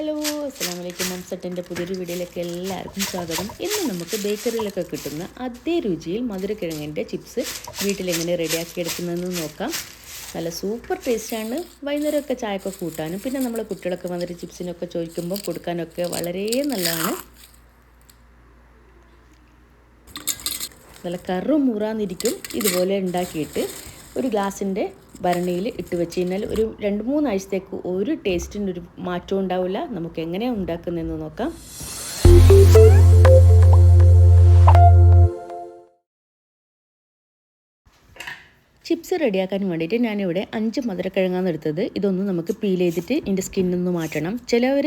Hello അസ്സാം വലൈക്കും മംസട്ടിന്റെ പുതിയൊരു വീഡിയോയിലേക്ക് എല്ലാവർക്കും സ്വാഗതം. ഇന്ന് നമുക്ക് ബേക്കറിയിലൊക്കെ കിട്ടുന്ന അതേ രുചിയിൽ മധുരക്കിഴങ്ങിന്റെ ചിപ്സ് വീട്ടിലെങ്ങനെ റെഡിയാക്കി എടുക്കുന്നതെന്ന് നോക്കാം. നല്ല സൂപ്പർ ടേസ്റ്റാണ്. വൈകുന്നേരമൊക്കെ ചായയൊക്കെ കൂട്ടാനും പിന്നെ നമ്മൾ കുട്ടികളൊക്കെ വന്നിട്ട് ചിപ്സിനൊക്കെ ചോദിക്കുമ്പോൾ കൊടുക്കാനൊക്കെ വളരെ നല്ലതാണ്. നല്ല കറും മുറാന്നിരിക്കും ഇതുപോലെ ഉണ്ടാക്കിയിട്ട് ഒരു ഗ്ലാസിന്റെ ഭരണിയിൽ ഇട്ട് വെച്ച് കഴിഞ്ഞാൽ ഒരു രണ്ട് മൂന്നാഴ്ചത്തേക്ക് ഒരു ടേസ്റ്റിന് ഒരു മാറ്റവും ഉണ്ടാവില്ല. നമുക്ക് എങ്ങനെയാണ് ഉണ്ടാക്കുന്നതെന്ന് നോക്കാം. ചിപ്സ് റെഡിയാക്കാൻ വേണ്ടിയിട്ട് ഞാനിവിടെ അഞ്ച് മധുരക്കിഴങ്ങാണ് എടുത്തത്. ഇതൊന്ന് നമുക്ക് പീൽ ചെയ്തിട്ട് ഇതിന്റെ സ്കിന്നൊന്ന് മാറ്റണം. ചിലവർ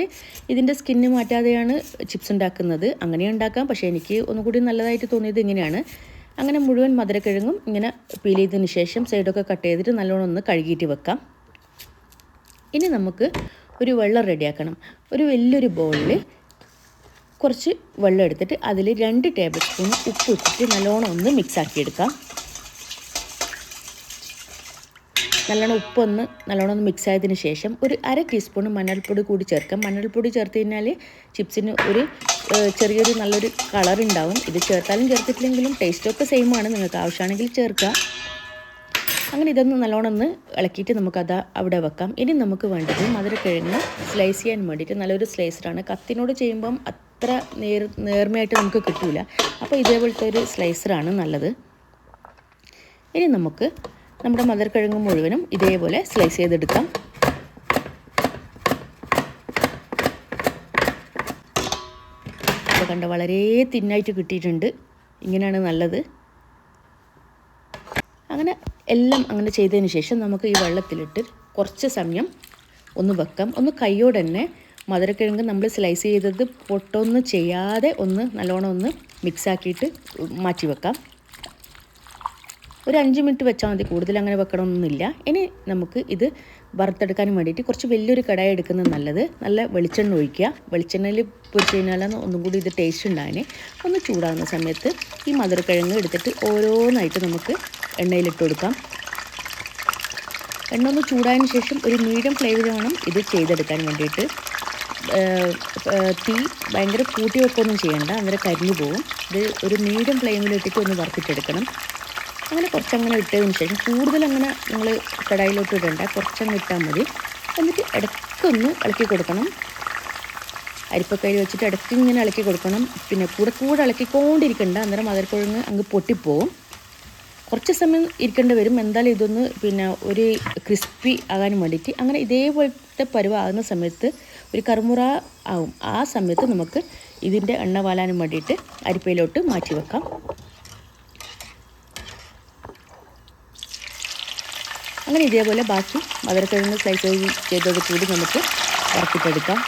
ഇതിന്റെ സ്കിന്ന് മാറ്റാതെയാണ് ചിപ്സ് ഉണ്ടാക്കുന്നത്. അങ്ങനെ ഉണ്ടാക്കാം. പക്ഷേ എനിക്ക് ഒന്നുകൂടി നല്ലതായിട്ട് തോന്നിയത് ഇങ്ങനെയാണ്. അങ്ങനെ മുഴുവൻ മധുരക്കിഴങ്ങും ഇങ്ങനെ പീൽ ചെയ്തതിന് ശേഷം സൈഡൊക്കെ കട്ട് ചെയ്തിട്ട് നല്ലോണം ഒന്ന് കഴുകിയിട്ട് വെക്കാം. ഇനി നമുക്ക് ഒരു വെള്ളം റെഡിയാക്കണം ഒരു വലിയൊരു ബൗളിൽ കുറച്ച് വെള്ളം എടുത്തിട്ട് അതിൽ രണ്ട് ടേബിൾ സ്പൂൺ ഉപ്പ് ഇട്ടിട്ട് നല്ലോണം ഒന്ന് മിക്സ് ആക്കി എടുക്കാം. നല്ലോണം ഉപ്പൊന്ന് നല്ലോണം ഒന്ന് മിക്സ് ആയതിന് ശേഷം ഒരു അര ടീസ്പൂൺ മഞ്ഞൾപ്പൊടി കൂടി ചേർക്കാം. മഞ്ഞൾപ്പൊടി ചേർത്ത് കഴിഞ്ഞാൽ ചിപ്സിന് ഒരു ചെറിയൊരു നല്ലൊരു കളർ ഉണ്ടാവും. ഇത് ചേർത്താലും ചേർത്തിട്ടില്ലെങ്കിലും ടേസ്റ്റൊക്കെ സെയിം ആണ്. നിങ്ങൾക്ക് ആവശ്യമാണെങ്കിൽ ചേർക്കുക അങ്ങനെ ഇതൊന്ന് നല്ലോണം ഒന്ന് ഇളക്കിയിട്ട് നമുക്കത് അവിടെ വെക്കാം. ഇനി നമുക്ക് വേണ്ടത് മധുരക്കിഴങ്ങ് സ്ലൈസ് ചെയ്യാൻ വേണ്ടിയിട്ട് നല്ലൊരു സ്ലൈസറാണ് കത്തിനോട് ചെയ്യുമ്പം അത്ര നേർ നേർമയായിട്ട് നമുക്ക് കിട്ടില്ല അപ്പോൾ ഇതേപോലത്തെ ഒരു സ്ലൈസറാണ് നല്ലത്. ഇനി നമുക്ക് നമ്മുടെ മധുരക്കിഴങ്ങ് മുഴുവനും ഇതേപോലെ സ്ലൈസ് ചെയ്തെടുക്കാം. അപ്പോൾ കണ്ട വളരെ തിന്നായിട്ട് കിട്ടിയിട്ടുണ്ട്. ഇങ്ങനെയാണ് നല്ലത്. അങ്ങനെ എല്ലാം അങ്ങനെ ചെയ്തതിന് ശേഷം നമുക്ക് ഈ വെള്ളത്തിലിട്ട് കുറച്ച് സമയം ഒന്ന് വെക്കാം. ഒന്ന് കൈയോടെ തന്നെ മധുരക്കിഴങ്ങ് നമ്മൾ സ്ലൈസ് ചെയ്തത് പൊട്ടൊന്നും ചെയ്യാതെ ഒന്ന് നല്ലോണം ഒന്ന് മിക്സാക്കിയിട്ട് മാറ്റി വെക്കാം. ഒരു അഞ്ച് മിനിറ്റ് വെച്ചാൽ മതി. കൂടുതൽ അങ്ങനെ വെക്കണമെന്നൊന്നുമില്ല ഇനി നമുക്ക് ഇത് വറുത്തെടുക്കാൻ വേണ്ടിയിട്ട് കുറച്ച് വലിയൊരു കടായി എടുക്കുന്നത് നല്ലത്. നല്ല വെളിച്ചെണ്ണ ഒഴിക്കുക. വെളിച്ചെണ്ണയിൽ പൊരിച്ച് കഴിഞ്ഞാലാണ് ഒന്നും കൂടി ഇത് ടേസ്റ്റ് ഉണ്ടാകാൻ ഒന്ന് ചൂടാകുന്ന സമയത്ത് ഈ മധുരക്കിഴങ്ങ് എടുത്തിട്ട് ഓരോന്നായിട്ട് നമുക്ക് എണ്ണയിലിട്ട് കൊടുക്കാം. എണ്ണ ഒന്ന് ചൂടായതിന് ശേഷം ഒരു മീഡിയം ഫ്ലേവർ വേണം ഇത് ചെയ്തെടുക്കാൻ വേണ്ടിയിട്ട്. തീ ഭയങ്കര കൂട്ടി വെക്കൊന്നും ചെയ്യണ്ട. അന്നേരം കരിഞ്ഞു പോകും. ഇത് ഒരു മീഡിയം ഫ്ലെയിമിലിട്ടിട്ട് ഒന്ന് വറുത്തിട്ടെടുക്കണം. അങ്ങനെ കുറച്ചങ്ങനെ ഇട്ടതിന് ശേഷം കൂടുതൽ അങ്ങനെ നിങ്ങൾ കടായിലോട്ട് ഇടണ്ട. കുറച്ചങ്ങ് ഇട്ടാൽ മതി. എന്നിട്ട് ഇടയ്ക്കൊന്ന് ഇളക്കി കൊടുക്കണം. അരിപ്പക്കയിൽ വെച്ചിട്ട് ഇടയ്ക്ക് ഇങ്ങനെ ഇളക്കി കൊടുക്കണം. പിന്നെ കൂടെ കൂടെ ഇളക്കിക്കൊണ്ടിരിക്കണ്ട. അന്നേരം മധുരക്കുഴങ്ങ് അങ്ങ് പൊട്ടിപ്പോവും. കുറച്ച് സമയം ഇരിക്കേണ്ടി വരും. എന്തായാലും ഇതൊന്ന് പിന്നെ ഒരു ക്രിസ്പി ആകാനും വേണ്ടിയിട്ട്. അങ്ങനെ ഇതേപോലത്തെ പരുവാകുന്ന സമയത്ത് ഒരു കറുമുറ ആവും. ആ സമയത്ത് നമുക്ക് ഇതിന്റെ എണ്ണ വാലാനും വേണ്ടിയിട്ട് അരിപ്പയിലോട്ട് മാറ്റി വെക്കാം. അങ്ങനെ ഇതേപോലെ ബാക്കി മധുരക്കിഴങ്ങ് സ്ലൈസ് ചെയ്തത് കൂടി നമുക്ക് വറുത്തിട്ടെടുക്കാം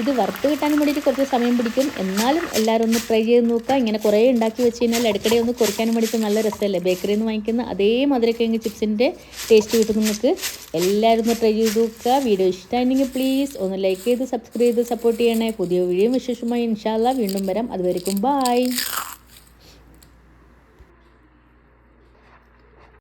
ഇത് വറുത്ത് കിട്ടാൻ വേണ്ടിയിട്ട് കുറച്ച് സമയം പിടിക്കും. എന്നാലും എല്ലാവരും ഒന്ന് ട്രൈ ചെയ്ത് നോക്കുക. ഇങ്ങനെ കുറേ ഉണ്ടാക്കി വെച്ച് കഴിഞ്ഞാൽ ഇടയ്ക്കിടെ ഒന്ന് കുറയ്ക്കാനും വേണ്ടിയിട്ട് നല്ല രസമല്ലേ? ബേക്കറിയിൽ നിന്ന് വാങ്ങിക്കുന്ന അതേ മധുരക്കിഴങ്ങ് ചിപ്സിന്റെ ടേസ്റ്റ് കിട്ടും നിങ്ങൾക്ക് എല്ലാവരും ഒന്ന് ട്രൈ ചെയ്ത് നോക്കുക. വീഡിയോ ഇഷ്ടമായിരുന്നെങ്കിൽ പ്ലീസ് ഒന്ന് ലൈക്ക് ചെയ്ത് സബ്സ്ക്രൈബ് ചെയ്ത് സപ്പോർട്ട് ചെയ്യണേ. പുതിയ വീഡിയോ വിശേഷമായി ഇൻഷാല്ല വീണ്ടും വരാം. അതുവരെക്കും ബായ്